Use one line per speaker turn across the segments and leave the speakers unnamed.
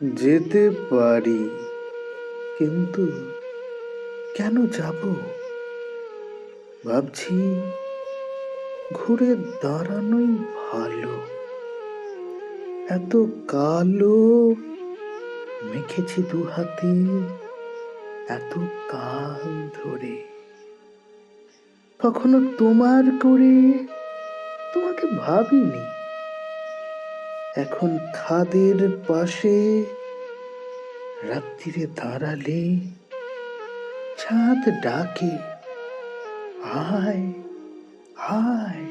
যেতে পারি। কিন্তু কেন যাব? ভাবছি ঘুরে দাঁড়ানোই ভালো। এত কালো মেখেছি দু হাতে, এত কাল ধরে। কখনো তোমার করে তোমাকে ভাবিনি? এখন খাদের পাশে রাত্রিরে দাঁড়ালে ছাদ ডাকে, আয় আয়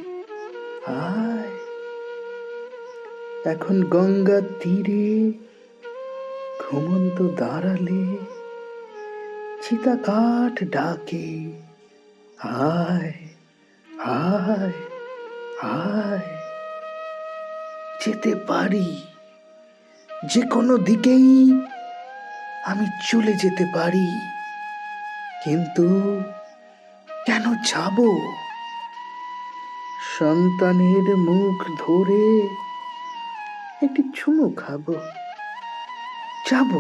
আয়। এখন গঙ্গার তীরে ঘুমন্ত দাঁড়ালে চিতাকাঠ ডাকে, আয় আয় আয়। যেতে পারি। যে কোনো দিকেই আমি চলে যেতে পারি। কিন্তু কেন যাব? সন্তানের মুখ ধরে একটি চুমু খাব। যাব,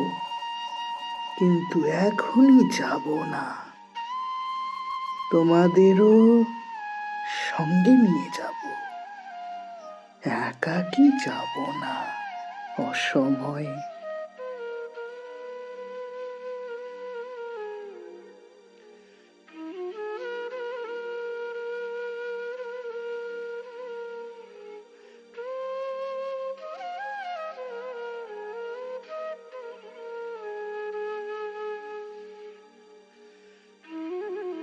কিন্তু এখনই যাব না। তোমাদেরও সঙ্গে নিয়ে যাব। একাকি যাব না। অসময়ে